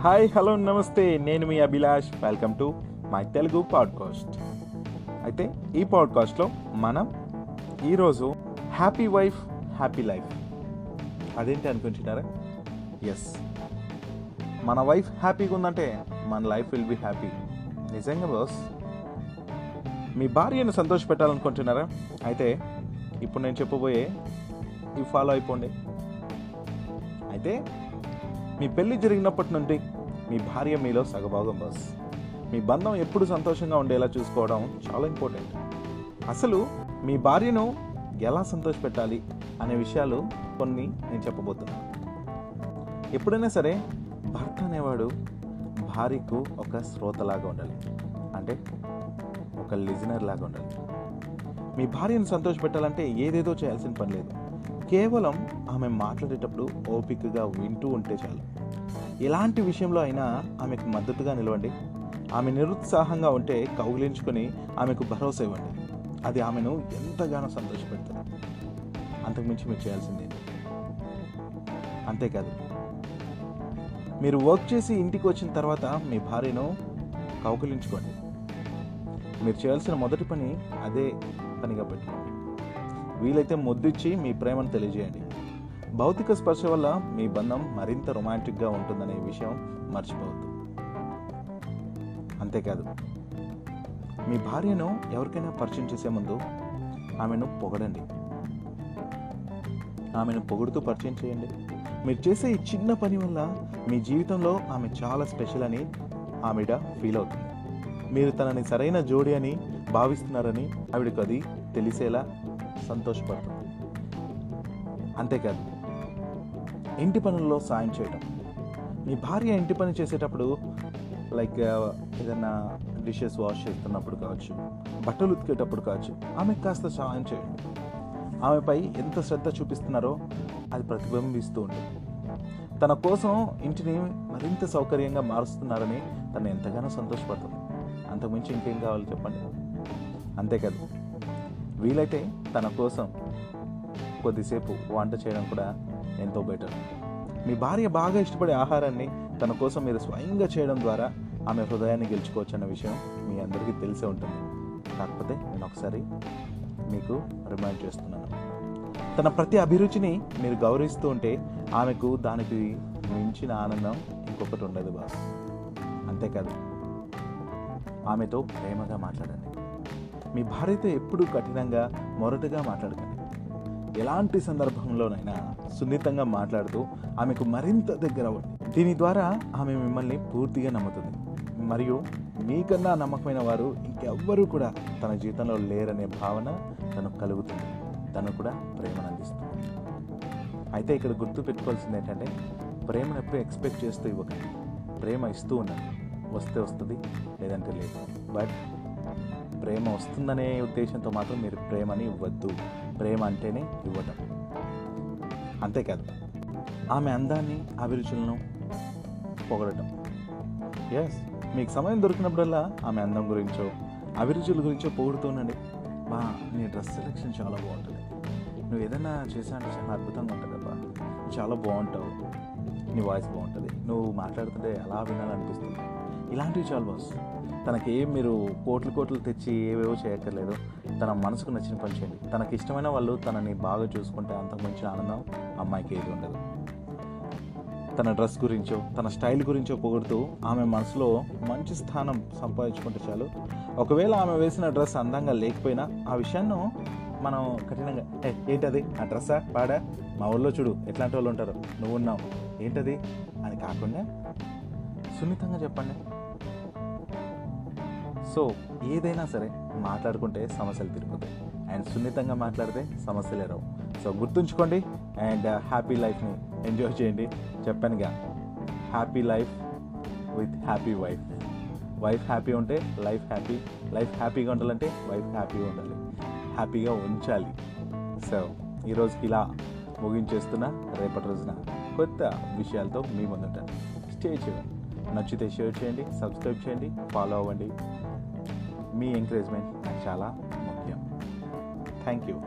Hi hello నమస్తే. నేను మీ Abhilash. Welcome to my Telugu podcast అయితే ఈ పాడ్కాస్ట్లో మనం ఈరోజు హ్యాపీ వైఫ్ హ్యాపీ లైఫ్ అదేంటి అనుకుంటున్నారా? ఎస్ మన వైఫ్ హ్యాపీగా ఉందంటే మన లైఫ్ విల్ బి హ్యాపీ నిజంగా బాస్ మీ భార్యను సంతోష పెట్టాలనుకుంటున్నారా అయితే ఇప్పుడు నేను చెప్పబోయే ఇవి ఫాలో అయిపోండి. అయితే మీ పెళ్ళి జరిగినప్పటి నుండి మీ భార్య మీలో సగభాగం బస్ మీ బంధం ఎప్పుడు సంతోషంగా ఉండేలా చూసుకోవడం చాలా ఇంపార్టెంట్ అసలు మీ భార్యను ఎలా సంతోషపెట్టాలి అనే విషయాలు కొన్ని నేను చెప్పబోతున్నాను. ఎప్పుడైనా సరే భర్త అనేవాడు భార్యకు ఒక శ్రోతలాగా ఉండాలి. అంటే ఒక లిజనర్ లాగా ఉండాలి. మీ భార్యను సంతోషపెట్టాలంటే ఏదేదో చేయాల్సిన పని లేదు. కేవలం ఆమె మాట్లాడేటప్పుడు ఓపికగా వింటూ ఉంటే చాలు. ఎలాంటి విషయంలో అయినా ఆమెకు మద్దతుగా నిలవండి. ఆమె నిరుత్సాహంగా ఉంటే కౌగిలించుకొని ఆమెకు భరోసా ఇవ్వండి. అది ఆమెను ఎంతగానో సంతోషపెడుతుంది. అంతకుమించి మీరు చేయాల్సిందే. అంతేకాదు మీరు వర్క్ చేసి ఇంటికి వచ్చిన తర్వాత మీ భార్యను కౌకలించుకోండి మీరు చేయాల్సిన మొదటి పని అదే పనిగా పెట్టుకోండి. వీలైతే ముద్దిచ్చి మీ ప్రేమను తెలియజేయండి. భౌతిక స్పర్శ వల్ల మీ బంధం మరింత రొమాంటిక్గా ఉంటుందనే విషయం మర్చిపోవద్దు. అంతేకాదు మీ భార్యను ఎవరికైనా పరిచయం చేసే ముందు ఆమెను పొగడండి. ఆమెను పొగుడుతూ పరిచయం చేయండి. మీరు చేసే ఈ చిన్న పని వల్ల మీ జీవితంలో ఆమె చాలా స్పెషల్ అని ఆవిడ ఫీల్ అవుతుంది. మీరు తనని సరైన జోడి అని భావిస్తున్నారని ఆవిడకు అది తెలిసేలా సంతోషపడుతుంది. అంతేకాదు ఇంటి పనుల్లో సాయం చేయడం మీ భార్య ఇంటి పని చేసేటప్పుడు లైక్ ఏదైనా డిషెస్ వాష్ చేస్తున్నప్పుడు కావచ్చు బట్టలు ఉతికేటప్పుడు కావచ్చు ఆమెకు కాస్త సహాయం చేయండి. ఆమెపై ఎంత శ్రద్ధ చూపిస్తున్నారో అది ప్రతిబింబిస్తూ ఉంటుంది. తన కోసం ఇంటిని మరింత సౌకర్యంగా మారుస్తున్నారని తను ఎంతగానో సంతోషపడుతుంది. అంతకుమించి ఇంకేం కావాలి చెప్పండి? అంతేకాదు వీలైతే తన కోసం కొద్దిసేపు వంట చేయడం కూడా ఎంతో బెటర్. మీ భార్య బాగా ఇష్టపడే ఆహారాన్ని తన కోసం మీరు స్వయంగా చేయడం ద్వారా ఆమె హృదయాన్ని గెలుచుకోవచ్చు అన్న విషయం మీ అందరికీ తెలిసే ఉంటుంది. కాకపోతే నేను ఒకసారి మీకు రిమైండ్ చేస్తున్నాను. తన ప్రతి అభిరుచిని మీరు గౌరవిస్తూ ఉంటే ఆమెకు దానికి మించిన ఆనందం ఇంకొకటి ఉండదు బాబు. అంతేకాదు ఆమెతో ప్రేమగా మాట్లాడండి. మీ భార్యతో ఎప్పుడూ కఠినంగా మొరటుగా మాట్లాడకండి. ఎలాంటి సందర్భంలోనైనా సున్నితంగా మాట్లాడుతూ ఆమెకు మరింత దగ్గర అవ్వండి. దీని ద్వారా ఆమె మిమ్మల్ని పూర్తిగా నమ్ముతుంది. మరియు మీకన్నా నమ్మకమైన వారు ఇంకెవ్వరూ కూడా తన జీవితంలో లేరనే భావన తనకు కలుగుతుంది. తను కూడా ప్రేమను అందిస్తుంది. అయితే ఇక్కడ గుర్తు పెట్టుకోవాల్సింది ఏంటంటే ప్రేమను ఎప్పుడు ఎక్స్పెక్ట్ చేస్తూ ఇవ్వకండి. ప్రేమ ఇస్తూ ఉండండి. వస్తే వస్తుంది లేదంటే లేదు. బట్ ప్రేమ వస్తుందనే ఉద్దేశంతో మాత్రం మీరు ప్రేమని ఇవ్వద్దు. ప్రేమ అంటేనే ఇవ్వటం. అంతేకాదు ఆమె అందాన్ని అభిరుచులను పొగడటం. ఎస్ మీకు సమయం దొరికినప్పుడల్లా ఆమె అందం గురించో అభిరుచుల గురించో పొగుడుతూనండి మా నీ డ్రెస్ సెలెక్షన్ చాలా బాగుంటుంది. నువ్వు ఏదైనా చేసా అంటే చాలా అద్భుతంగా ఉంటుంది అబ్బా. చాలా బాగుంటావు. నీ వాయిస్ బాగుంటుంది. నువ్వు మాట్లాడుతుంటే అలా వినాలనిపిస్తుంది? ఇలాంటివి చాలు బాస్ తనకి ఏం మీరు కోట్లు కోట్లు తెచ్చి ఏవేవో చేయక్కర్లేదు. తన మనసుకు నచ్చిన పని చేయండి. తనకి ఇష్టమైన వాళ్ళు తనని బాగా చూసుకుంటే అంతకు మంచి ఆనందం అమ్మాయికి ఏది ఉండదు. తన డ్రెస్ గురించో తన స్టైల్ గురించో పొగుడుతూ ఆమె మనసులో మంచి స్థానం సంపాదించుకుంటే చాలు. ఒకవేళ ఆమె వేసిన డ్రెస్ అందంగా లేకపోయినా ఆ విషయాన్ని మనం కఠినంగా ఏ ఏంటది? ఆ డ్రెస్సా? పాడా? మా ఊళ్ళో చూడు ఎట్లాంటి వాళ్ళు ఉంటారు? నువ్వు ఉన్నావు ఏంటది? అని కాకుండా సున్నితంగా చెప్పండి. సో ఏదైనా సరే మాట్లాడుకుంటే సమస్యలు తిరుగుతాయి అండ్ సున్నితంగా మాట్లాడితే సమస్యలే రావు. సో గుర్తుంచుకోండి అండ్ హ్యాపీ లైఫ్ని ఎంజాయ్ చేయండి. చెప్పానుగా happy life with happy wife wife happy ఉంటే లైఫ్ హ్యాపీ లైఫ్ హ్యాపీగా ఉండాలంటే వైఫ్ హ్యాపీగా ఉండాలి. హ్యాపీగా ఉంచాలి. సో ఈరోజుకి ఇలా ముగించేస్తున్నా రేపటి రోజున కొత్త విషయాలతో మీ ముందుంటాను. స్టే చేయండి నచ్చితే షేర్ చేయండి సబ్స్క్రైబ్ చేయండి ఫాలో అవ్వండి. మీ ఎంకరేజ్మెంట్ నాకు చాలా ముఖ్యం థ్యాంక్ యూ